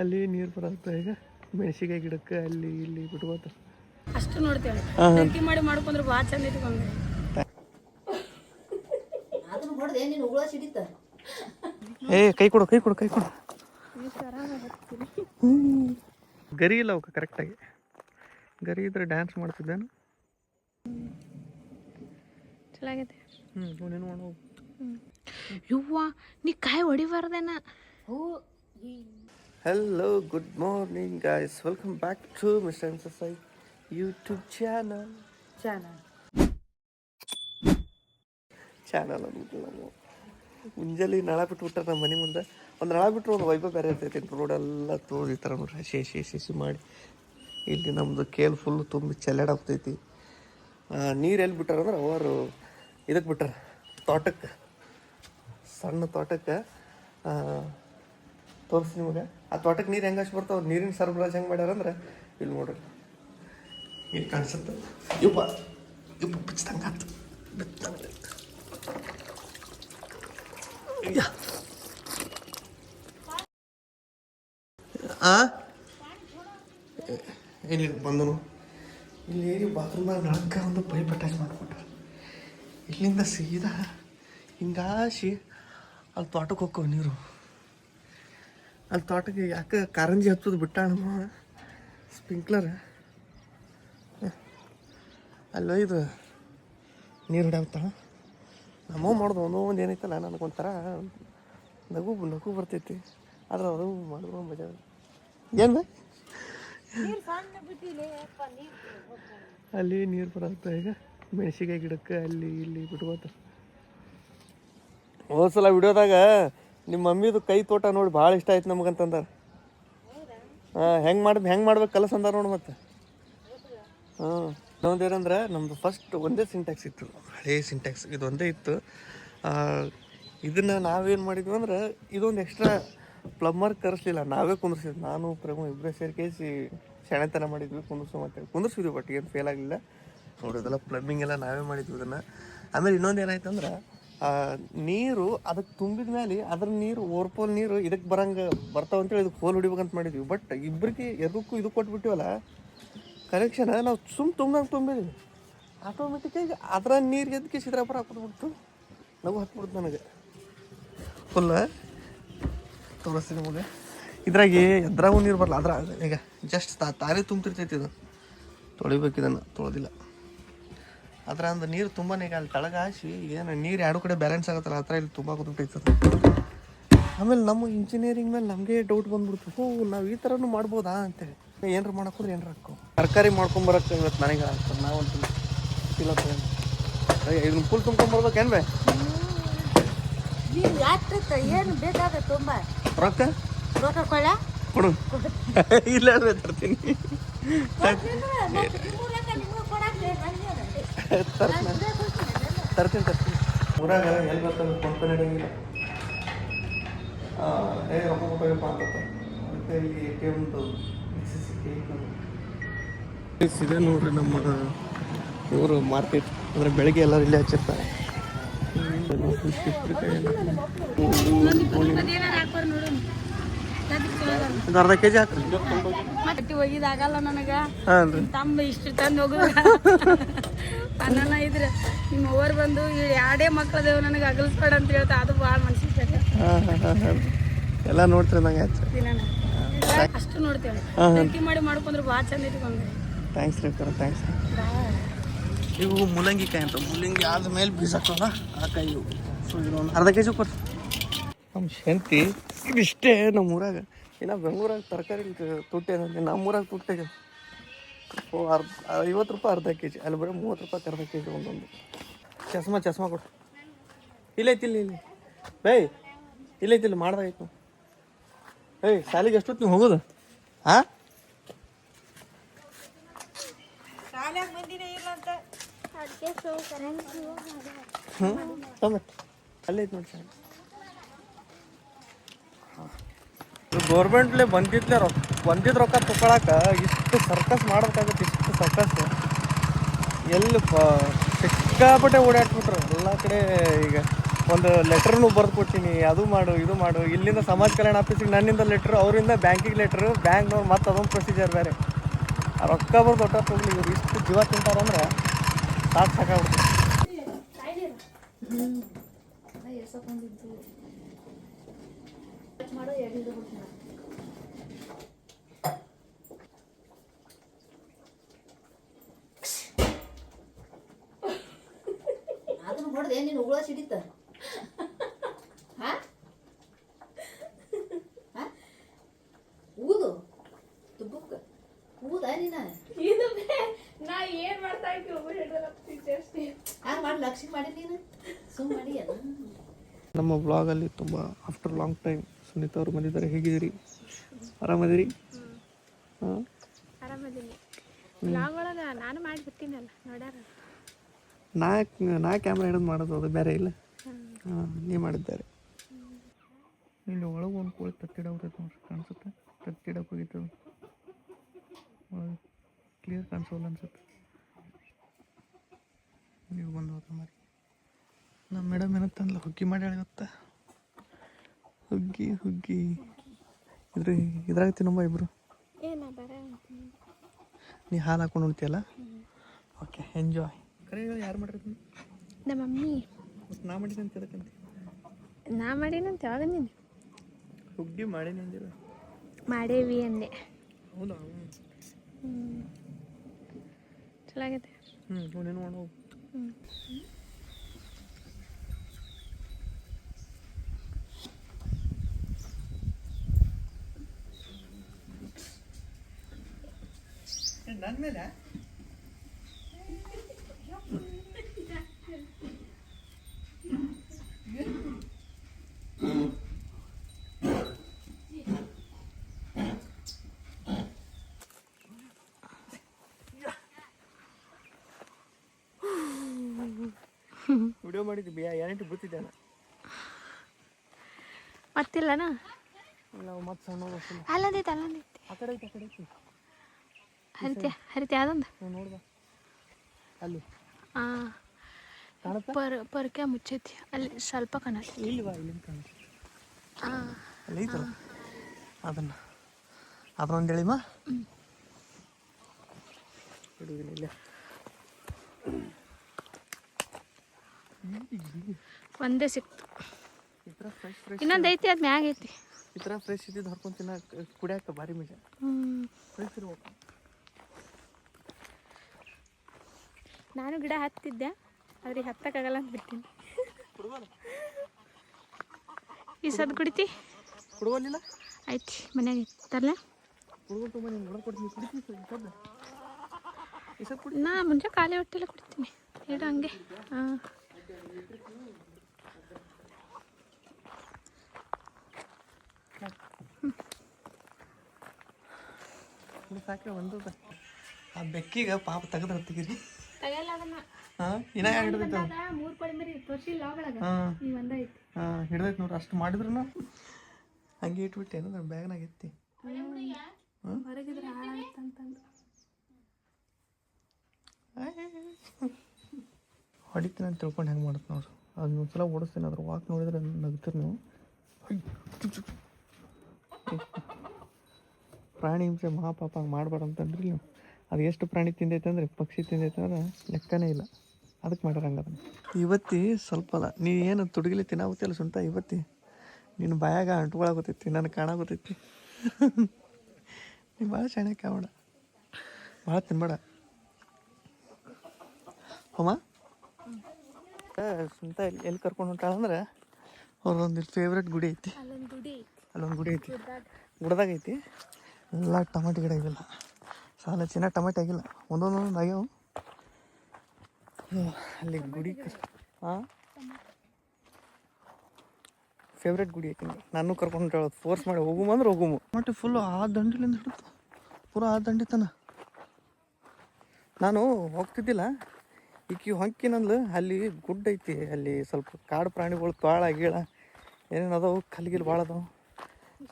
ಅಲ್ಲಿ ನೀರು ಬರತ್ತೆ ಈಗ ಮೆಣಸಿಕಾಯಿ ಗಿಡಕ್ಕೆ ಅಲ್ಲಿ ಇಲ್ಲಿ ಬಿಟ್ಕೋತ ಅಷ್ಟು ನೋಡ್ತೇವೆ. ಪ್ರೀತಿ ಮಾಡಿ ಮಾಡ್ಕೊಂಡ್ರೆ ಭಾಳ ಚಂದ ಇಟ್ಕೊಂಡ್ರೆ ಅದನ್ನ ಹೊಡೆದೆ ನೀನು ಉಗುಳ ಸಿಡಿತ ಏ ಕೈ ಕೊಡು ಕೈ ಕೊಡು ಕೈ ಕೊಡು. ಗರಿ ಇಲ್ಲ ಅವಕ್ಕೆ ಕರೆಕ್ಟಾಗಿ ಗರಿ ಇದ್ರೆ ಡ್ಯಾನ್ಸ್ ಮಾಡ್ತಿದ್ದೇನು. ಚಲೋ ಆಗೈತೆ ಹ್ಞೂ ನೀನು ಮಾಡು. ಯವ್ವ ನೀ ಕಾಯಿ ಹೊಡಿಬಾರ್ದೇನ? ಹೂ Hello, good morning, guys. Welcome back to Mr. MSI YouTube channel. Channel channel ಅಂದ್ಬಿಟ್ಟು ನಾವು ಮುಂಜಾನೆ ನಳ ಬಿಟ್ಬಿಟ್ರೆ ನಮ್ಮ ಮನೆ ಮುಂದೆ. ಒಂದು ನಳ ಬಿಟ್ಟರೆ ಒಂದು ವೈಭವ ಬೇರೆ ಇರ್ತೈತಿ. ರೋಡೆಲ್ಲ ಈ ಥರ ನೋಡ್ರಿ. ಹಸಿ ಹಸಿ ಮಾಡಿ ಇಲ್ಲಿ ನಮ್ಮದು ಕೇಲ್ ಫುಲ್ಲು ತುಂಬಿ ಚೆಲ್ಲಾಡಾಗ್ತೈತಿ ನೀರು ಎಲ್ಲಿ ಬಿಟ್ಟಾರ ಅಂದ್ರೆ ಅವರು ಇದಕ್ಕೆ ಬಿಟ್ಟಾರ. ತೋಟಕ್ಕೆ. ಸಣ್ಣ ತೋಟಕ್ಕೆ. ತೋರಿಸಿ ನಿಮಗೆ. ಆ ತೋಟಕ್ಕೆ ನೀರು ಹೆಂಗೆ ಹಚ್ಚಿ ಬರ್ತಾವೆ? ನೀರಿನ ಸರಬರಾಜು ಹೆಂಗೆ ಮಾಡ್ಯಾರ ಅಂದ್ರೆ, ಇಲ್ಲಿ ನೋಡ್ರಿ. ಇಲ್ಲಿ ಕಾಣಿಸುತ್ತೆ? ಇಪ್ಪ ಇಪ್ಪ ಬಿಚ್ಚದಂಗೆ ಆಯ್ತು ಬಿಚ್ಚದಂಗೆ ಆ? ಏನಿಲ್ಲ ಬಂದನು? ಇಲ್ಲಿ ಬಾತ್ರೂಮ್ ನಳಕ್ಕ ಒಂದು ಪೈಪ್ ಅಟ್ಯಾಚ್ ಮಾಡಿಕೊಟ್ರ. ಇಲ್ಲಿಂದ ಸೀದಾ ಹಿಂಗಾಸಿ ಅಲ್ಲಿ ತೋಟಕ್ಕೆ ಹೋಗ್ಕೋ ನೀರು. ಅಲ್ಲಿ ತೋಟಕ್ಕೆ ಯಾಕೆ ಕಾರಂಜಿ ಹಚ್ಚೋದು ಬಿಟ್ಟ ನಮ್ಮ ಸ್ಪ್ರಿಂಕ್ಲರ್ ಅಲ್ಲೋ ಇದು ನೀರು ಹಿಡಿಯಾಗ್ತಾವ ನಮ್ಮ ಮಾಡೋದು ಒಂದೋ ಒಂದು ಏನೈತಲ್ಲ ನನಗೊಂಥರ ನಗು ನಗು ಬರ್ತೈತಿ. ಆದ್ರೆ ಅದು ಮಾಡಿದ್ರು ಮಜಾ. ಏನು ಅಲ್ಲಿ ನೀರು ಬರತ್ತ ಈಗ. ಮೆಣಸಿಕಾಯಿ ಗಿಡಕ್ಕೆ ಅಲ್ಲಿ ಇಲ್ಲಿ ಬಿಟ್ಕೋತ ಹೋದ್ಸಲ ವಿಡಿಯೋದಾಗ ನಿಮ್ಮ ಮಮ್ಮಿದು ಕೈ ತೋಟ ನೋಡಿ ಭಾಳ ಇಷ್ಟ ಆಯ್ತು ನಮಗಂತಂದಾರ. ಹಾಂ, ಹೆಂಗೆ ಮಾಡಿ ಹೆಂಗೆ ಮಾಡ್ಬೇಕು ಕಲಸ ಅಂದಾರ ನೋಡಿ ಮತ್ತೆ. ಹಾಂ, ಇನ್ನೊಂದು ಏನಂದ್ರೆ ನಮ್ಮದು ಫಸ್ಟ್ ಒಂದೇ ಸಿಂಟ್ಯಾಕ್ಸ್ ಇತ್ತು. ಹಳೇ ಸಿಂಟ್ಯಾಕ್ಸ್ ಇದು ಒಂದೇ ಇತ್ತು. ಇದನ್ನು ನಾವೇನು ಮಾಡಿದ್ವಿ ಅಂದ್ರೆ ಇದೊಂದು ಎಕ್ಸ್ಟ್ರಾ ಪ್ಲಮ್ಮರ್ ಕರೆಸ್ಲಿಲ್ಲ. ನಾವೇ ಕುಂದ್ರಿಸಿದ್ವಿ ನಾನು, ಪ್ರೇಮ ಇಬ್ಬರೇ ಸೇರ್ಕೇಸಿ ಸೆಣೆತನ ಮಾಡಿದ್ವಿ ಕುಂದಿಸು ಮತ್ತೆ. ಕುಂದ್ರಿಸಿದ್ವಿ ಬಟ್ ಏನು ಫೇಲ್ ಆಗಲಿಲ್ಲ. ನೋಡೋದಲ್ಲ ಪ್ಲಮ್ಮಿಂಗ್ ಎಲ್ಲ ನಾವೇ ಮಾಡಿದ್ವಿ ಇದನ್ನು. ಆಮೇಲೆ ಇನ್ನೊಂದು ಏನಾಯ್ತು ಅಂದ್ರೆ ನೀರು ಅದಕ್ಕೆ ತುಂಬಿದ ಮೇಲೆ ಅದ್ರ ನೀರು ಓರ್ಪೋಲ್ ನೀರು ಇದಕ್ಕೆ ಬರಂಗ ಬರ್ತಾವ ಅಂತೇಳಿ ಇದಕ್ಕೆ ಹೋಲ್ ಹೊಡಿಬೇಕಂತ ಮಾಡಿದ್ವಿ. ಬಟ್ ಇಬ್ಬರಿಗೆ ಎದಕ್ಕೂ ಇದು ಕೊಟ್ಬಿಟ್ಟಿವಲ್ಲ ಕನೆಕ್ಷನ್ ನಾವು ಸುಮ್ ತುಂಬ್ದಂಗೆ ತುಂಬಿದ್ವಿ. ಆಟೋಮೆಟಿಕ್ಕಾಗಿ ಅದ್ರ ನೀರು ಎದಕ್ಕೆ ಸಿದ್ರಾಪುರ ಹಾಕ್ಬಿಟ್ಬಿಟ್ಟು ನಗು ಹಾಕ್ಬಿಡ್ತು ನನಗೆ. ಫುಲ್ ತೋರಿಸ್ತೀನಿ ನಿಮಗೆ. ಇದ್ರಾಗೆ ಎದ್ರಾಗೂ ನೀರು ಬರಲ್ಲ ಅದ್ರ ಈಗ ಜಸ್ಟ್ ತಾ ತಾನೇ ತುಂಬ್ತಿರ್ತೈತಿ ಇದು. ತೊಳಿಬೇಕು ಇದನ್ನು ತೊಳೆದಿಲ್ಲ. ಅದ್ರ ಅಂದ್ರೆ ನೀರು ತುಂಬಾನೇ ಈಗ ಅಲ್ಲಿ ತಳಗ ಹಾಸಿ ಏನು ನೀರು ಎರಡು ಕಡೆ ಬ್ಯಾಲೆನ್ಸ್ ಆಗುತ್ತಲ್ಲ ಆ ಥರ ಇಲ್ಲಿ ತುಂಬ ಕೂತ್ಬಿಟ್ಟೈತೆ ಆಮೇಲೆ ನಮ್ಮ ಇಂಜಿನಿಯರಿಂಗ್ ಮೇಲೆ ನಮಗೆ ಡೌಟ್ ಬಂದ್ಬಿಡ್ತು. ಹೋ ನಾವು ಈ ಥರನೂ ಮಾಡ್ಬೋದಾ ಅಂತೇಳಿ. ಏನಾರು ಮಾಡಕ್ಕೋದ್ರೆ ಏನ್ರ ಹಾಕೋ. ತರಕಾರಿ ಮಾಡ್ಕೊಂಬರಕ್ಕೆ ಇವತ್ತು ನನಗೆ ಆಗ್ತದೆ. ನಾವಂತೂ ಇಲ್ಲ ಇದನ್ನ ಫುಲ್ ತುಂಬ್ಕೊಂಬರ್ಬೇಕೇನು ಬೇ ಏನು ಬೇಕಾದ ತುಂಬ. ರೊಕ್ಕ? ರೊಕ್ಕ ಕೊಡ. ಕೊಡು. ಇಲ್ಲ ಅಂದ್ರೆ ತರ್ತೀನಿ ತರ್ತೀನಿ. ತರ್ತೀನಿ ಊರಾಗ ಎಲ್ಲಿ ಬರ್ತದೆ ಫೋನ್ ಪೇ ನಡೆಯಂಗಿಲ್ಲ ಏ ರೊಕ್ಕ ಕೊಟ್ಟೋಗಪ್ಪ ಅಂತ ಅದಕ್ಕೆ ಇಲ್ಲಿ ಎ ಟಿ ಎಮ್ದು ಇದೆ ನೋಡ್ರಿ ನಮ್ಮ ಊರು ಮಾರ್ಕೆಟ್ ಅಂದರೆ ಬೆಳಗ್ಗೆ ಎಲ್ಲರೂ ಇಲ್ಲೇ ಹಚ್ಚಿರ್ತಾರೆ. ಒಂದು ಅರ್ಧ ಕೆ ಜಿ ಹಾಕ್ರಿ ಹೋಗಿದಾಗಲ್ಲ ನನಗೆ. ತಮ್ಮ ಇಷ್ಟು ತಂದು ಹೋಗುದ? ಅನ್ನನ ಇದ್ರೆ ನಿಮ್ಮ ಅವರು ಬಂದು ಯಾಡೇ ಎರಡೇ ಮಕ್ಕಳದೇವ್ ನನಗೆ ಅಗಲ್ಸ್ಬೇಡ ಅಂತ ಹೇಳ್ತಾ ಅದು ಭಾಳ ಮನ್ಸಿಗೆ ಹಾಂ ಹಾಂ ಹಾಂ ಹಾಂ. ಎಲ್ಲ ನೋಡ್ತೀರಿ ನಂಗೆ ಆಯ್ತು. ಅಷ್ಟು ನೋಡ್ತೇವೆ. ಮಾಡಿ ಮಾಡ್ಕೊಂಡ್ರೆ ಭಾಳ ಚಂದ ಇಟ್ಕೊಂಡ್ರೆ ಥ್ಯಾಂಕ್ಸ್ ರೀ ಥ್ಯಾಂಕ್ಸ್ ಇವು ಮೂಲಂಗಿ ಕಾಯಿ ಅಂತ. ಮೂಲಂಗಿ ಆದ್ಮೇಲೆ ಬೀಜ ಹಾಕೋಣ ಆ ಕಾಯಿ ಅರ್ಧ ಕೆ ಜಿ ಕೊಡ್ರಿ. ನಮ್ಮ ಶಂತಿ ಇದಿಷ್ಟೇ ನಮ್ಮ ಊರಾಗ. ಇನ್ನು ಬೆಂಗಳೂರಾಗ ತರಕಾರಿ ತುಟ್ಟಿ ನಮ್ಮ ಊರಾಗ ತುಟ್ಟಾಗ ಓ ಅರ್ಧ ಐವತ್ತು ರೂಪಾಯಿ ಅರ್ಧ ಕೆ ಜಿ ಅಲ್ಲಿ ಬರೀ ಮೂವತ್ತು ರೂಪಾಯಿ ಅರ್ಧ ಕೆ ಜಿ ಒಂದೊಂದು. ಚಸ್ಮಾ ಚಸ್ಮಾ ಕೊಟ್ಟು ಇಲ್ಲೈತಿ ಇಲ್ಲಿ ಇಲ್ಲಿ ಬೇಯ್ ಇಲ್ಲೈತಿ ಇಲ್ಲಿ ಮಾಡ್ದಾಗಿತ್ತು ಏಯ್ ಶಾಲೆಗೆ ಎಷ್ಟೊತ್ತು ನೀವು ಹೋಗೋದು? ಹಾಂ ಹ್ಞೂ ಟೊಮೆಟೊ ಅಲ್ಲೇ ಐತೆ ನೋಡಿ ಸರ್ ಗೌರ್ಮೆಂಟ್ಲೆ ಬಂದಿದ್ಲೆ ರೊಕ್ಕ ಬಂದಿದ್ದ ರೊಕ್ಕ ತಕೊಳಕ ಇಷ್ಟು ಸರ್ಕಸ್ ಮಾಡ್ಬೇಕಾಗತ್ತೆ, ಇಷ್ಟು ಸರ್ಕಸ್ ಎಲ್ಲಿ ಸಿಕ್ಕಾಪಟ್ಟೆ ಓಡಾಡ್ಬಿಟ್ರು. ಎಲ್ಲ ಕಡೆ ಈಗ ಒಂದು ಲೆಟ್ರನ್ನು ಬರೆದು ಕೊಡ್ತೀನಿ ಅದು ಮಾಡು, ಇದು ಮಾಡು. ಇಲ್ಲಿಂದ ಸಮಾಜ ಕಲ್ಯಾಣ ಆಫೀಸಿಗೆ ನನ್ನಿಂದ ಲೆಟ್ರ್ ಅವರಿಂದ ಬ್ಯಾಂಕಿಗೆ ಲೆಟ್ರ್ ಬ್ಯಾಂಕ್ನವ್ರು ಮತ್ತೆ ಅದೊಂದು ಪ್ರೊಸೀಜರ್ ಬೇರೆ. ಆ ರೊಕ್ಕ ಬರ್ದು ದೊಡ್ಡ ಹೋಗ್ಲಿ ಇವ್ರು ಇಷ್ಟು ಜೀವ ತಿಂತಾರಂದ್ರೆ ಸಾಕು ಸಾಕಾಗ್ಬಿಡ್ತು. ಮಾಡೋ ಬಿಡ್ತೀನಿ ಅದನ್ನ ಹೊಡೆದೆ ನೀನು ಉಗುಳ ಸಿಡಿತ? ಊದು? ತುಬ್ಬಕ್ಕ ಊದ ನೀನ? ಇದು ನಾ ಏನ್ ಮಾಡ್ತಾ ಇದ್ದೀನಿ ಒಬ್ಬರು ಹಂಗೆ ಮಾಡಿ ಲಕ್ಷ್ಮಿ ಮಾಡಿ ನೀನು? ಸುಮ್ ಮಾಡಿ ಅದು ನಮ್ಮ ಬ್ಲಾಗಲ್ಲಿ ತುಂಬ ಆಫ್ಟರ್ ಲಾಂಗ್ ಟೈಮ್ ಸುನೀತಾ ಅವರು ಬಂದಿದ್ದಾರೆ. ಹೇಗಿದ್ದೀರಿ? ಆರಾಮದಿರಿ? ಹಾಂ? ಆರಾಮದೀನಿ. ಬ್ಲಾಗ್ ಒಳಗ ನಾನು ಮಾಡಿಬಿಡ್ತೀನಲ್ಲ ನೋಡ್ಯಾರ? ನಾ ನಾ ಕ್ಯಾಮ್ರಾ ಹಿಡಿದು ಮಾಡೋದು ಅದು ಬೇರೆ ಇಲ್ಲ. ಹಾಂ ನೀ ಮಾಡಿದ್ದಾರೆ. ಇಲ್ಲಿ ಒಳಗೆ ಒಂದು ಕೋಳಿ ತತ್ತಿಡೋಗ್ತೈತೆ ನೋಡ್ರಿ ಕಾಣಿಸುತ್ತೆ? ತತ್ತಿಡಕ್ಕೆ ಹೋಗಿತ್ತು. ಕ್ಲಿಯರ್ ಕಾಣಿಸೋಲ್ಲ ಅನ್ಸುತ್ತೆ. ನೀವು ಬಂದು ಹೋದ ಮರಿ. ನಮ್ಮ ಮೇಡಮ್ ಏನತ್ತಂದ್ಲ ಹುಗ್ಗಿ ಮಾಡಿ ಗೊತ್ತಾ ಹುಗ್ಗಿ ಹುಗ್ಗಿ. ಇದ್ರಿ ಇದ್ರಾಗ ತಿನ್ನಮ್ಮ ಇಬ್ರು. ನೀ ಹಾಲು ಹಾಕೊಂಡು ಉಣ್ತಿಯಲ್ಲ? ಓಕೆ ಎಂಜಾಯ್ ಕರೆ ಯಾರು ಮಾಡಿರ್ತೀನಿ ನಮ್ಮ ಮಮ್ಮಿ ನಾ ಮಾಡಿದೆ ಅಂತ ಅದಕ್ಕಂತ ನಾ ಮಾಡೀನಂತ ಯಾವಾಗ ನೀನು ಹುಗ್ಗಿ ಮಾಡೀನಿ ಅಂದಿಲ್ಲ. ಮಾಡೇವಿ ಅಂದೆ. ಹೌದಾ? ಚಲೋ ಆಗೈತೆ. ಹ್ಞೂ ನೋಡೇನು ಮಾಡೋ. ಹ್ಮ್. ನನ್ನ ಮೇಲೆ ವಿಡಿಯೋ ಮಾಡಿದ್ವಿ ಬಿಯಾ ಏನೆಂಟು ಬೀಳ್ತಿದ್ದೆ ಮತ್ತಿಲ್ಲನ? ನಾವು ಮತ್ತೆ ಸಣ್ಣ ಅಲ್ಲಂದೈತೆ ಅಲ್ಲಂದೈತೆ ಆ ಕಡೆ ಐತೆ ಆ ಕಡೆ ಐತಿ. ಹರಿತೆ ಹರಿತೆ ಅದೊಂದು ನೋಡ್ಬಾ. ಅಲ್ಲಿ. ಆ ಕಾಣುತ್ತಾ? ಪರ್ ಪರ್ಕೆ ಮುಚ್ಚೈತಿ. ಅಲ್ಲಿ ಸ್ವಲ್ಪ ಕಾಣತ್ತೆ. ಇಲ್ಲಿ ಬಾ ಇಲ್ಲಿ ಕಾಣುತ್ತೆ. ಆ ಅಲ್ಲಿ ಐತಲ್ಲ ಅದನ್ನ ಅದನ್ನೊಂದು ಹೇಳಿಮಾ ಹಿಡಿದಿಲ್ಲ ಇಲ್ಲೇ. ಒಂದೇ ಸಿಕ್ತು. ಇನ್ನೊಂದು ಐತಿ ಅದು ಮ್ಯಾಗ ಐತಿ. ಈ ಥರ ಫ್ರೆಶ್ ಇದ್ದಿದ್ದು ಹರ್ಕೊಂಡು ತಿನ್ನ ಕುಡಿಯಾಕ ಭಾರಿ ಮಜಾ. ಹ್ಮ್. ಫ್ರೆಶ್ ಇರ್ಬೇಕು. ನಾನು ಗಿಡ ಹತ್ತಿದ್ದೆ ಆದ್ರೆ ಹತ್ತಕ್ಕಾಗಲ್ಲ ಅಂತ ಬಿಡ್ತೀನಿ ಈ ಸದ್ ಕುಡಿತಿ? ಆಯ್ತು ಮನ್ಯಾಗ ಕುಡಿ. ನಾ ಮುಂಚೆ ಖಾಲಿ ಹೊಟ್ಟೆಲ್ಲ ಕುಡಿತೀನಿ ಇಡು ಹಂಗೆ. ಹಾಂ ಸಾಕ್ರೆ ಒಂದು ಆ ಬೆಕ್ಕಿಗೆ ಪಾಪ ತೆಗೆದ್ರೆ ತೆಗೀರಿ ಇನ್ನ ಹಿಡ್ದೈತೆ ಮೂರು ಪಡಿ ಮರಿ ತೋರಿಸಿಲ್ಲ ಒಳಗೆ ಹಾಂ. ಈ ಹಿಡ್ದೈತೆ ನೋಡ್ರಿ ಅಷ್ಟು ಮಾಡಿದ್ರು ಹಂಗೆ ಇಟ್ಬಿಟ್ಟೆ ಏನಂದ್ರೆ ಬ್ಯಾಗ್ನಾಗ ಎತ್ತಿ. ಹೊರಗಿದ್ರೆ ಹಾಳಾಗತ್ತಂತಂದು ಹೊಡಿತೀನಿ ಅಂತ ತಿಳ್ಕೊಂಡು ಹೆಂಗೆ ಮಾಡುತ್ತೆ ನೋಡ್ರಿ. ಅದನ್ನ ಒಂದ್ಸಲ ಓಡಿಸ್ತೀನಿ ಅದ್ರ ವಾಕ್ ನೋಡಿದ್ರೆ ನಗ್ತೀರಿ ನೀವು. ಪ್ರಾಣಿ ಹಿಂಸೆ ಮಹಾಪಾಪ ಹಂಗೆ ಮಾಡ್ಬಾರ್ದು ಅಂತಂದ್ರಿ ನೀವು. ಅದು ಎಷ್ಟು ಪ್ರಾಣಿ ತಿಂದೈತೆ ಅಂದ್ರೆ ಪಕ್ಷಿ ತಿಂದೈತೆ ಅಂದ್ರೆ ಲೆಕ್ಕನೇ ಇಲ್ಲ. ಅದಕ್ಕೆ ಮಾಡ್ಯಾರ ಹಂಗದ ಇವತ್ತಿ ಸ್ವಲ್ಪ ಅಲ್ಲ ನೀ ಏನು ತುಡುಗಿಲಿ ತಿನ್ನಾಗುತ್ತಿಲ್ಲ ಸುಂಟ ಇವತ್ತಿ ನಿನ್ನ ಬಾಯಾಗ ಅಂಟ್ಕೊಳಾಗುತ್ತೈತಿ ನನಗೆ ಕಾಣಾಗುತ್ತೈತಿ ನೀ ಭಾಳ ಚೆನ್ನಾಗಿ ಕಾಣೋಣ ಭಾಳ ತಿನ್ಬೇಡ. ಹೋಮ? ಸುಂತ ಎಲ್ಲಿ ಎಲ್ಲಿ ಕರ್ಕೊಂಡು ಹೊಂಟಾಳಂದ್ರೆ ಅವ್ರದೊಂದು ಫೇವ್ರೆಟ್ ಗುಡಿ ಐತಿ. ಅಲ್ಲೊಂದು ಗುಡಿ ಐತಿ. ಅಲ್ಲೊಂದು ಗುಡಿ ಐತಿ. ಗುಡ್ದಾಗ ಐತಿ. ಎಲ್ಲ ಟಮಾಟಿ ಗಿಡ ಇವಿಲ್ಲ. ಸಾಲ ಚಿನ್ನ ಟೊಮೆಟೊ ಆಗಿಲ್ಲ. ಒಂದೊಂದೊಂದು ಆಗ್ಯಾವ. ಅಲ್ಲಿ ಗುಡಿ ಹಾಂ ಫೇವ್ರೇಟ್ ಗುಡಿ ಐತಿ ನಾನು ಕರ್ಕೊಂಡು ಹೇಳೋದು. ಫೋರ್ಸ್ ಮಾಡಿ ಹೋಗುಮ ಅಂದ್ರೆ ಹೋಗುಮು. ಮತ್ತೆ ಫುಲ್ಲು ಆ ದಂಡಿಲಿಂದ ಹಿಡಿದು. ಪೂರ ಆ ದಂಡಿ ತನ. ನಾನು ಹೋಗ್ತಿದ್ದಿಲ್ಲ. ಈಕಿ ಹೊಂಕಿನಂದ್ಲು. ಅಲ್ಲಿ ಗುಡ್ಡ ಐತಿ. ಅಲ್ಲಿ ಸ್ವಲ್ಪ ಕಾಡು ಪ್ರಾಣಿಗಳು ತಾಳ ಗೀಳ ಏನೇನು ಅದಾವು? ಕಲ್ಗಿಲ್ ಭಾಳ ಅದಾವು.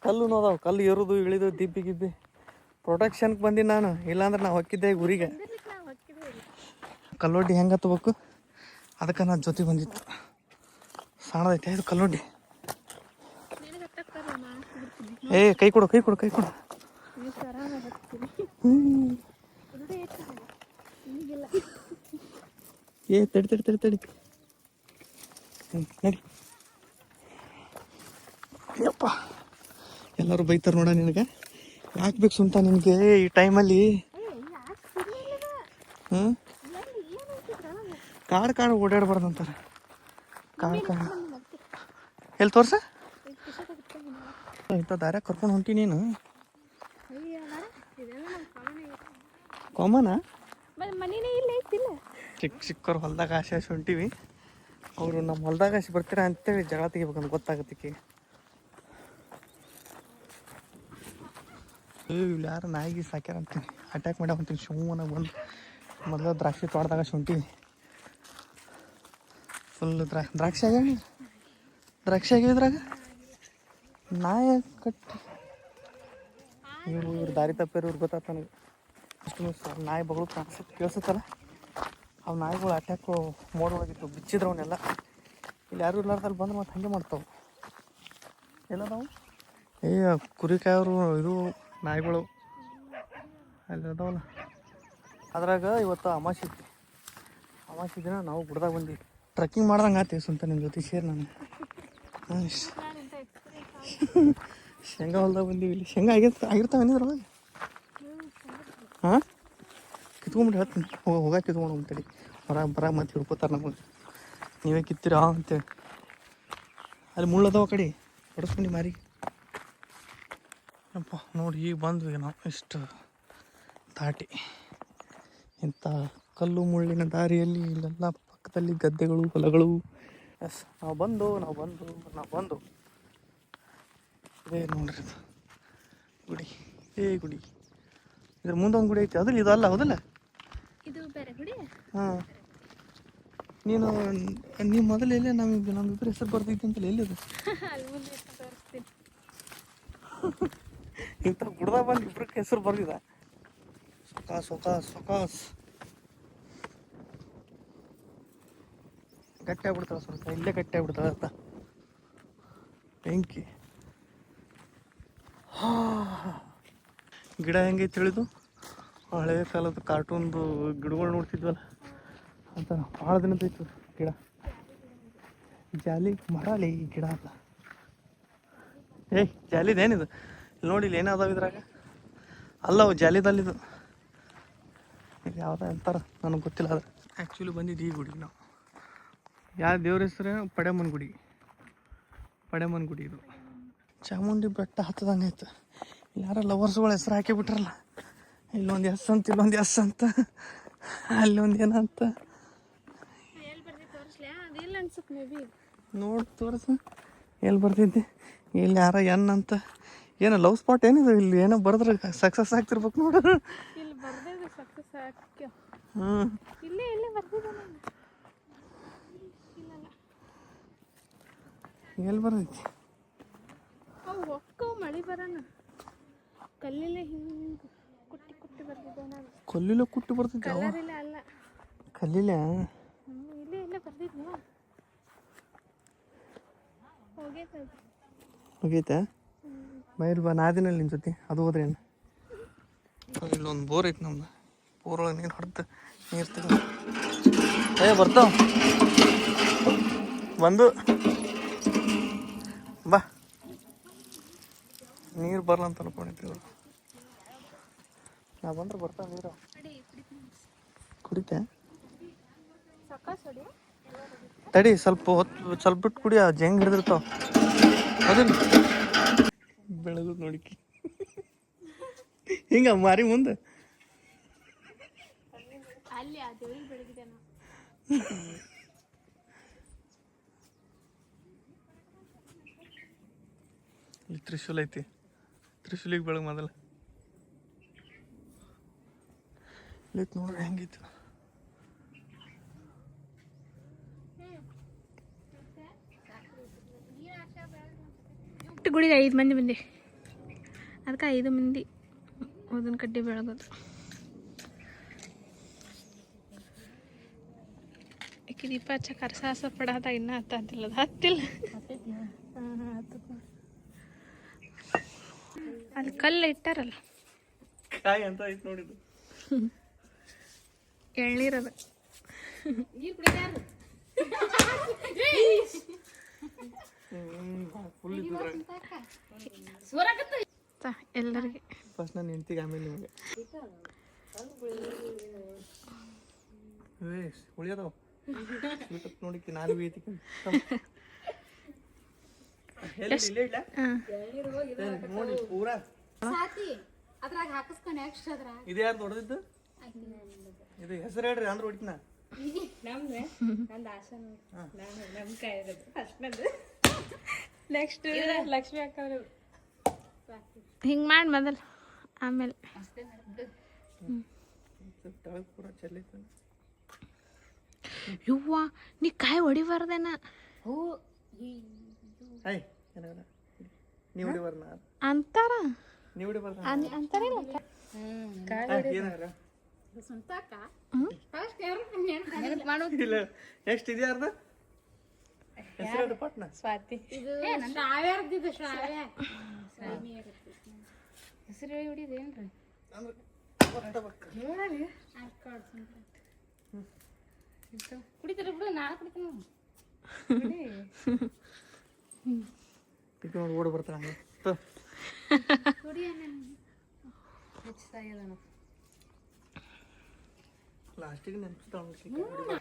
ಕಲ್ಲು ಅದಾವು. ಕಲ್ಲು ಏರುದು ಇಳಿದು ದಿಬ್ಬಿ ಗಿಬ್ಬಿ. ಪ್ರೊಟೆಕ್ಷನ್ಗೆ ಬಂದಿ ನಾನು. ಇಲ್ಲಾಂದ್ರೆ ನಾ ಹೊಕ್ಕಿದ್ದೆ ಊರಿಗೆ. ಕಲ್ಲೊಡ್ಡಿ ಹೆಂಗೆ ಹತ್ಬೇಕು? ಅದಕ್ಕೆ ನಾನು ಜೊತೆ ಬಂದಿತ್ತು ಸಣ್ಣದೈತೆ ಇದು ಕಲ್ಲೊಡ್ಡಿ. ಏ, ಕೈ ಕೊಡು ಕೈ ಕೊಡು ಕೈ ಕೊಡು. ಏ, ತಡಿ ತಡಿ ತಡಿ ತಡಿ. ನಡಿ. ಯಪ್ಪ. ಎಲ್ಲರೂ ಬೈತಾರೆ ನೋಡ ನಿನಗೆ. ಯಾಕೆ ಬೇಕು ಸುಂಟ ನಿನಗೆ ಈ ಟೈಮಲ್ಲಿ ಹ್ಞೂ ಕಾಡು ಕಾಡು ಓಡಾಡ್ಬಾರ್ದು ಅಂತಾರೆ ಕಾಡು ಕಾಡು. ಎಲ್ಲಿ ತೋರ್ಸ? ಇಂಥ ದಾರ ಕರ್ಕೊಂಡು ಹೊಂಟಿ ನೀನು? ಕಾಮನಾ? ಚಿಕ್ಕ ಚಿಕ್ಕವ್ರು ಹೊಲ್ದಾಗ ಆಸೆ ಆಸೆ ಹೊಂಟಿವಿ. ಅವರು ನಮ್ಮ ಹೊಲ್ದಾಗ ಆಸೆ ಬರ್ತೀರಾ ಅಂತೇಳಿ ಜಗಳ ತೆಗಿಬೇಕಂತ ಗೊತ್ತಾಗತ್ತಿಕ್ಕೆ ಇಲ್ಲಿ, ಯಾರು ನಾಯಿಗೆ ಸಾಕ್ಯಾರ ಅಂತೀನಿ. ಅಟ್ಯಾಕ್ ಮಾಡ್ಯಾವ ಅಂತೀನಿ ಶಿವನ ಬಂದು ಮೊದಲು ದ್ರಾಕ್ಷಿ ತೋಟದಾಗ ಶುಂಠಿ. ಫುಲ್ ದ್ರಾ ದ್ರಾಕ್ಷಿ ಆಗ್ಯಾವ ದ್ರಾಕ್ಷಿ ಆಗ್ಯಾವ ಇದ್ರಾಗ? ನಾಯಿ ಕಟ್ಟಿ. ಇವ್ರು ಇವ್ರು ದಾರಿ ತಪ್ಪಿರು ಇವ್ರು ಗೊತ್ತಾಗ್ತ ನನಗೆ. ಅಷ್ಟು ಸರ್, ನಾಯಿ ಬಗಳು ಕಾಣಿಸುತ್ತೆ ಕೇಳಿಸುತ್ತಲ್ಲ. ಅವು ನಾಯಿಗಳು ಅಟ್ಯಾಕು ಮೋಡ್ ಒಳಗಿತ್ತು ಬಿಚ್ಚಿದ್ರು ಅವನ್ನೆಲ್ಲ ಇಲ್ಲಿ ಯಾರು ಇರ್ಲಾರ್ದಲ್ಲಿ ಬಂದು ಮತ್ತೆ ಹಾಗೆ ಮಾಡ್ತಾವೆ. ಎಲ್ಲದಾವು? ಏ, ಕುರಿಕಾಯವರು ಇದು ನಾಯಿಗಳು. ಅಲ್ಲಿ ಅದಾವಲ್ಲ. ಅದ್ರಾಗ ಇವತ್ತು ಅಮಾಸಿ ಅಮಾಸಿ ದಿನ ನಾವು ಗುಡ್ದಾಗ ಬಂದ್ವಿ. ಟ್ರೆಕ್ಕಿಂಗ್ ಮಾಡ್ದಂಗೆ ಆತಿ ಸುಂತ ನಿಮ್ಮ ಜೊತೆ ಸೇರಿ ನಾನು. ಶೇಂಗಾ ಹೊಲ್ದಾಗ ಬಂದೀವಿ ಇಲ್ಲಿ. ಶೇಂಗಾ ಆಗಿರ್ತ ಆಗಿರ್ತಾವೆ ಏನಿದ್ರೊಳಗೆ ಹಾಂ? ಕಿತ್ಕೊಂಬಿಟ್ಟು ಹೇಳ್ತೀನಿ. ಹೋಗ ಹೋಗ ಕಿತ್ಕೊಂಡು ಅಂತೇಳಿ ಹೊರಗೆ ಬರಾಗ ಮತ್ತೆ ಹಿಡ್ಕೋತಾರೆ ನಮಗೆ ನೀವೇ ಕಿತ್ತೀರಾ ಅಂತೇಳಿ ಅಲ್ಲಿ ಮುಳ್ಳದವ ಕಡೆ. ಹೊಡೆಸ್ಕೊಂಡು ಮಾರಿ. ಅಪ್ಪ ನೋಡಿ ಈಗ ಬಂದ್ವಿ ನಾವು. ಇಷ್ಟು ದಾಟಿ. ಇಂಥ ಕಲ್ಲು ಮುಳ್ಳಿನ ದಾರಿಯಲ್ಲಿ ಇಲ್ಲೆಲ್ಲ ಪಕ್ಕದಲ್ಲಿ ಗದ್ದೆಗಳು ಹೊಲಗಳು. ಎಸ್ ನಾವು ಬಂದು ನಾವು ಬಂದು ನಾವು ಬಂದು. ಇದೇ ನೋಡ್ರಿ ಇದು. ಗುಡಿ. ಏ ಗುಡಿ. ಇದ್ರ ಮುಂದೊಂದು ಗುಡಿ ಐತಿ. ಅದ್ರಲ್ಲಿ ಇದಲ್ಲ ಹೌದಲ್ಲ? ಇದು ಬೇರೆ ಗುಡಿ? ಹಾಂ. ನೀನು ನೀವು ಮೊದಲು ಎಲ್ಲೇ ನಮಗೆ ನಮ್ಮಿಬ್ಬರ ಹೆಸರು ಬರ್ತಿದ್ದೆ ಅಂತಲ್ಲ ಎಲ್ಲಿದೆ? ಅಲ್ಲಿ ಮುಂದೆ ತೋರಿಸ್ತೀನಿ ಇಂಥ ಗುಡ್ದಾಗ ಬಂದು ಇಬ್ಬರಕ್ಕೆ ಹೆಸರು ಬರ್ದಿದ. ಸೊಕಾಸ್ ಸೊಕಾಸ್ ಸೊಕಾಸ್. ಗಟ್ಟಿ ಸ್ವಲ್ಪ, ಇಲ್ಲೇ ಗಟ್ಟಿ ಆಗ್ಬಿಡ್ತಾಳೆ ಅಂತ. ಬೆಂಕಿ. ಗಿಡ ಹೆಂಗೈತೆ ತಿಳಿದು ಹಳೆ ಕಾಲದ ಕಾರ್ಟೂನ್ದು ಗಿಡಗಳು ನೋಡ್ತಿದ್ವಲ್ಲ? ಅಂತ ಭಾಳ ದಿನದ ಆಯ್ತು ಗಿಡ. ಜಾಲಿ ಮರಲಿ ಈ ಗಿಡ ಅಲ್ಲ ಏಯ್, ಜಾಲಿದೇನಿದು? ನೋಡಿ ಇಲ್ಲಿ ಏನಾದಾವ ಇದ್ರಾಗ? ಅಲ್ಲ ಅವು ಜಾಲಿದಲ್ಲಿದು. ಇದು ಯಾವ್ದು ಅಂತಾರ ನನಗೆ ಗೊತ್ತಿಲ್ಲ ಅದು ಆ್ಯಕ್ಚುಲಿ ಬಂದಿದ್ದು ಈ ಗುಡಿ ನಾವು. ಯಾವ ದೇವ್ರ ಹೆಸರು? ಪಡೆಮನ್ ಗುಡಿ. ಪಡೆಮನ್ ಗುಡಿ ಇದು. ಚಾಮುಂಡಿ ಬೆಟ್ಟ ಹತ್ತದಂಗೆ ಆಯ್ತು. ಯಾರ ಲವರ್ಸ್ಗಳ ಹೆಸರು ಹಾಕಿ ಬಿಟ್ರಲ್ಲ. ಇಲ್ಲೊಂದು ಎಸ್ ಅಂತ ಇಲ್ಲೊಂದು ಎಸ್ ಅಂತ. ಅಲ್ಲೊಂದು ಏನಂತ ನೋಡಿ ತೋರಿಸ. ಎಲ್ಲಿ ಬರ್ತಿದ್ದೆ ಇಲ್ಲಿ ಯಾರ ಎನ್ ಅಂತ. ಏನೋ ಲವ್ ಸ್ಪಾಟ್ ಏನಿದೆ ಇಲ್ಲಿ? ಏನೋ ಬರೆದ್ರೆ ಸಕ್ಸಸ್ ಆಗ್ತಿರ್ಬೇಕು ನೋಡು. ಇಲ್ಲಿ ಬರ್ದಿದ್ದು ಸಕ್ಸಸ್ ಹಾಕ್ಯ ಹ್ಞೂ ಇಲ್ಲೇ ಇಲ್ಲೇ ಇಲ್ಲಲ್ಲ. ಎಲ್ಲಿ ಬರ್ತೈತಿ ಅವು ಒಕ್ಕವು ಮಳೆ ಬರೋಣ. ಕಲ್ಲಿಲೆ ಹಿಂಗೆ ಕುಟ್ಟಿ ಕುಟ್ಟಿ ಬರ್ದಿದ್ದೆ ನಾನು ಕೊಲ್ಲಿಲ್ಲ ಕುಟ್ಟಿ ಕಲರ್ ಇಲ್ಲ ಅಲ್ಲ. ಕಲ್ಲಿಲ್ಲ ಹ್ಞೂ ಇಲ್ಲೇ ಇಲ್ಲೇ ಬರ್ದಿದ್ನು? ಹೋಗೈತೆ ಅದು. ಬೈಲ್ ಬಾ ನಾದಿನಲ್ಲಿ ನಿಮ್ಮ ಜೊತೆ. ಅದು ಹೋದ್ರೆ ಏನು? ಇಲ್ಲೊಂದು ಬೋರ್ ಐತಿ ನಮ್ದು. ಬೋರ್ ಒಳಗೆ ನೀರು ಹೊಡೆದು ನೀರು ತೆಗೆದು ಏ, ಬರ್ತಾವ. ಬಂದು. ಬಾ. ನೀರು ಬರಲ್ಲ ಅಂತ ಅನ್ಕೊಂಡಿದ್ದೆ ಇವರು ನಾ ಬಂದ್ರೆ ಬರ್ತಾವ ನೀರು. ಕುಡಿತೆ? ತಡಿ, ಸ್ವಲ್ಪ ಹೊತ್ತು, ಸ್ವಲ್ಪ ಬಿಟ್ಟು ಕುಡಿಯ ಜಂಗ್ ಹಿಡಿದಿರ್ತಾವ. ಅದಿಲ್ಲ. ಬೆಳಗು ನೋಡಿಕಿ. ಹಿಂಗ ಮಾರಿ ಮುಂದೆ. ಅಲ್ಲಿ ಆ ದೇವ್ರಿಗೆ ಬೆಳಗಿದೆ ನಾವು ಇಲ್ಲಿ ತ್ರಿಶೂಲ್ ಐತಿ. ತ್ರಿಶೂಲಿಗೆ ಬೆಳಗ್ಗೆ ಮೊದಲ. ಇಲ್ಲಿ ನೋಡ್ರಿ ಹೆಂಗಿತ್ತು ಗುಡಿಗೆ ಐದು ಮಂದಿ ಬಂದೆ. ಅದಕ್ಕೆ ಐದು ಮಂದಿ ಊದಿನ ಕಡ್ಡಿ ಬೆಳಗೋದು ಅಕ್ಕಿ ದೀಪ ಹಚ್ಚ ಕರ್ಸಾಸ ಪಡಾದ ಇನ್ನೂ ಹತ್ತಿಲ್ಲ ಅದು ಹತ್ತಿಲ್ಲ ಹಾಂ ಅಲ್ಲಿ ಕಲ್ಲು ಇಟ್ಟಾರಲ್ಲ ಕಾಯಿ ಅಂತ ಐತ್ ನೋಡಿದ್ದು ಎಳ್ನೀರದ ಫುಲ್ ಎಲ್ಲರಿಗೆ. ಫಸ್ಟ್ ನಾನು ಹೆಂಡ್ತಿಗೆ ಆಮೇಲೆ ನಿಮಗೆ. ಏ ಉಳಿಯದವ ನೋಡಿಕ್ಕೆ ನಾನು ಹಾಂ. ನೋಡಿ ಪೂರಾ. ಅದ್ರಾಗ ಹಾಕಿಸ್ಕೊಂಡು ನೆಕ್ಸ್ಟ್ ಅದ್ರ ಇದು ಯಾರು ದೊಡ್ಡದಿದ್ದು? ಇದು ಹೆಸರು ಹೇಳ್ರಿ ಅಂದ್ರೆ ಹೊಡಿತೀನ? ನೆಕ್ಸ್ಟ್ ಲಕ್ಷ್ಮಿ ಅಕ್ಕ ಹಿಂಗೆ ಮಾಡಿ ಮೊದಲು. ಆಮೇಲೆ. ತಳಗ್ ಪೂರ ಚೆಲ್ಲೈತೆ ಯವ್ವ ನೀ ಕಾಯಿ ಹೊಡಿಬಾರ್ದೇನ? ಹೂ ಐ ಏನಾಗಲ್ಲ. ನೀವು ಹೊಡಿಬಾರ ನಾ ಅಂತಾರ? ನೀವು ಹೊಡಿಬಾರ ಅಂತಾರ ಏನಾಗಲ್ಲ. ಸುಂತಾಕ ಇಲ್ಲ ನೆಕ್ಸ್ಟ್ ಇದು ಯಾರ್ದು ಹೆಸರು ಪಟ್ನ. ಸ್ವಾತಿ. ಇದು ಶ್ರಾವ್ಯಾರ್ದಿದ್ದು ಶ್ರಾವ್ಯ ಹೆಸರು ಹೇಳಿ ಹೊಡಿದೇನ್ರಿ ಕುಡಿತೀರ ಬಿಡು ನಾ ಕುಡಿತೀನಿ ನೋಡಿ ಓಡಿ ಬರ್ತಾನೆ ಹಂಗೆ. ತೊ.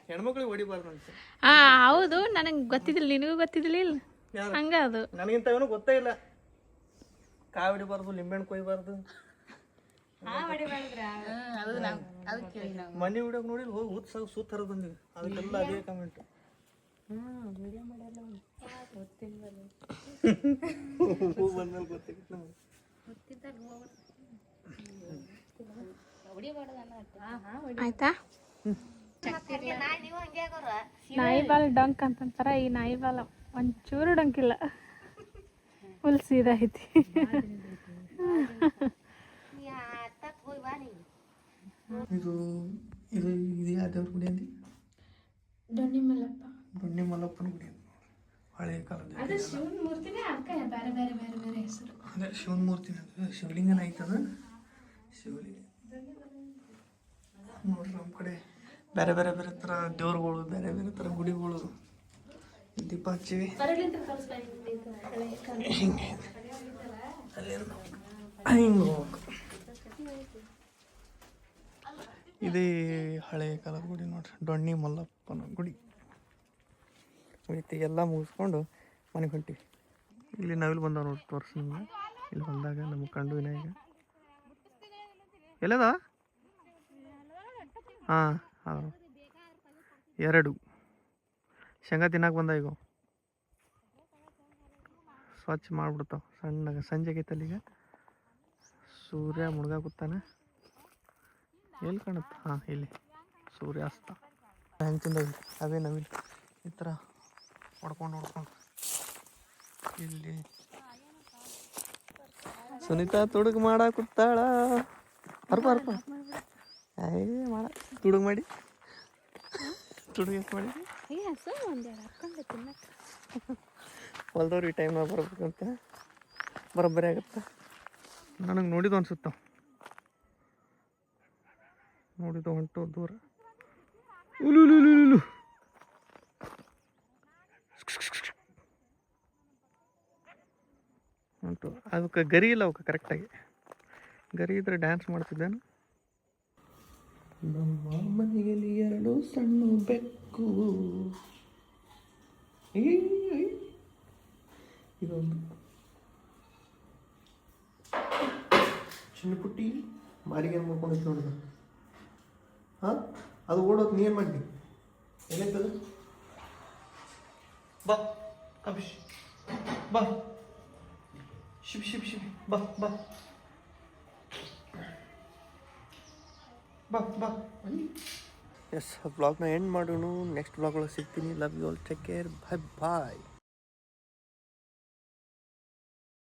ಹೆಣ್ಮಕ್ಳಿಗೆ ಹೊಡಿಬಾರ್ದು ಅಂತ ಆ ಹೌದು ನನಗೆ ಗೊತ್ತಿದ್ದಿಲ್ಲ ನಿನಗೂ ಗೊತ್ತಿದ್ದಿಲ್ಲ? ಹಂಗ ಅದು. ನನಗಿಂತ ಏನೂ ಗೊತ್ತೇ ಇಲ್ಲ. ಕಾಯಿ ಹೊಡಿಬಾರ್ದು ಲಿಂಬೆಹಣ್ಣು ಕೊಯ್ಬಾರ್ದು. ಮನೆ ಹುಡುಗ ನೋಡಿ ಹೋಗಿ ಊದ್ ಸಾಗ ಸೂತ್ ಬಂದಿವಿ ಅದಕ್ಕೆಲ್ಲ ಅದೇ ಕಮೆಂಟ್ ಹೂ ಬಂದ್ಮೇಲೆ ಗೊತ್ತಾಗಿತ್ತು ನಮ್ಗೆ ಆಯ್ತಾ? ನಾಯಿ ಬಾಲ್ ಡಂಕ್ ಅಂತಂತಾರ ಈ ನಾಯಿ ಬಾಲ ಒಂಚೂರು ಡಂಕ್ ಇಲ್ಲ. ಫುಲ್ ಸೀದಾ ಐತಿ. ಇದು ಇದು ಇದು ಯಾವ್ದವ್ರ ಗುಡಿ ಅಂದಿ? ಡೊಣ್ಣಿ ಮಲ್ಲಪ್ಪ ದೊಣ್ಣೆ ಮಲ್ಲಪ್ಪನ ಗುಡಿ ಅಂತ ಹಳೆ ಕಾಲದ ಅದು ಶಿವನ ಮೂರ್ತಿನೇ ಅದಕ್ಕೆ ಬೇರೆ ಬೇರೆ ಬೇರೆ ಬೇರೆ ಹೆಸರು. ಅದೇ ಶಿವನ ಶಿವಲಿಂಗನ ಐತದ. ಶಿವಲಿಂಗ. ನೋಡ್ರಿ ನಮ್ಮ ಕಡೆ. ಬೇರೆ ಬೇರೆ ಬೇರೆ ಥರ ದೇವ್ರುಗಳು, ಬೇರೆ ಬೇರೆ ಥರ ಗುಡಿಗಳು ದೀಪ ಹಚ್ಚಿವಿ. ಹಿಂಗೆ ಹಿಂಗೆ ಹೋಗ್ಬೇಕು. ಇದೇ ಹಳೆ ಕಾಲದ ಗುಡಿ ನೋಡ್ರಿ. ಡೊಣ್ಣಿ ಮಲ್ಲಪ್ಪನ ಗುಡಿ. ಐತಿ ಎಲ್ಲ ಮುಗಿಸ್ಕೊಂಡು ಮನೆಗೆ ಹೊಂಟಿವಿ. ಇಲ್ಲಿ ನಾವಿಲ್ಲಿ ಬಂದಾವ ನೋಡಿ ತೋರಿಸ್ ನಿಮ್ಗೆ ಇಲ್ಲಿ ಬಂದಾಗ ನಮ್ಮ ಕಂಡು ವಿನಾಯಕ. ಎಲ್ಲದ? ಹಾಂ ಹಾಂ ಎರಡು. ಶೇಂಗಾ ತಿನ್ನಕ್ಕೆ ಬಂದ ಈಗ ಸ್ವಚ್ಛ ಮಾಡಿಬಿಡ್ತಾವ. ಸಣ್ಣಗೆ ಸಂಜೆ ಈಗ. ಸೂರ್ಯ ಮುಳುಗಾಗುತ್ತಾನೆ ಎಲ್ಲಿ ಕಾಣುತ್ತೆ? ಹಾಂ, ಇಲ್ಲಿ. ಸೂರ್ಯಾಸ್ತ. ಹೆಂಗೆ ತಿಂದವಿ ಅವೇ ನಾವಿಲ್ಲಿ ಈ ಥರ ಹೊಡ್ಕೊಂಡು ಹೊಡ್ಕೊಂಡು. ಇಲ್ಲಿ. ಸುನೀತಾ ತುಡುಗು ಮಾಡಾಕುತ್ತಾಳ ಅರ್ಪ ಅರ್ಪ ಏ ಮಾಡ. ತುಡುಗು ಮಾಡಿ. ತುಡುಗು ಯಾಕೆ ಮಾಡಿ? ಹೊಲ್ದವ್ರು ಈ ಟೈಮ್ನಾಗ ಬರ್ಬೇಕಂತ ಬರೋಬ್ಬರಿ ಆಗತ್ತೆ? ನನಗೆ ನೋಡಿದ್ದು ಅನ್ಸುತ್ತ ನೋಡಿದ್ದು ಹೊಂಟು ದೂರ. ಉಲು ಅದಕ್ಕೆ ಗರಿ ಇಲ್ಲ ಅವಕ್ಕೆ ಕರೆಕ್ಟಾಗಿ ಗರಿ ಇದ್ರೆ ಡ್ಯಾನ್ಸ್ ಮಾಡ್ತಿದ್ದೇನು. ನಮ್ಮ ಮನೆಯಲ್ಲಿ ಎರಡು ಸಣ್ಣ ಬೆಕ್ಕು. ಇದೊಂದು. ಚಿನ್ನ ಪುಟ್ಟಿ ಬಾರಿಗೆ ಮಾಡ್ಕೊಂಡಿತ್ತು ನೋಡಿದ ಹಾಂ? ಅದು ಓಡೋದು ನೀನು ಮಾಡಿ. ಏನಾಯ್ತದ ಬಾ ಅಭಿಷ್ ಬಾ. ಶಿಬ್ ಶಿಬ್ ಶಿಪ್. ಬಾ ಬಾ. ಬಾ ಎಸ್ ಬ್ಲಾಗ್ನ ಎಂಡ್ ಮಾಡೋಣ. ನೆಕ್ಸ್ಟ್ ಬ್ಲಾಗ್ ಒಳಗೆ ಸಿಗ್ತೀನಿ. Love you all take care bye bye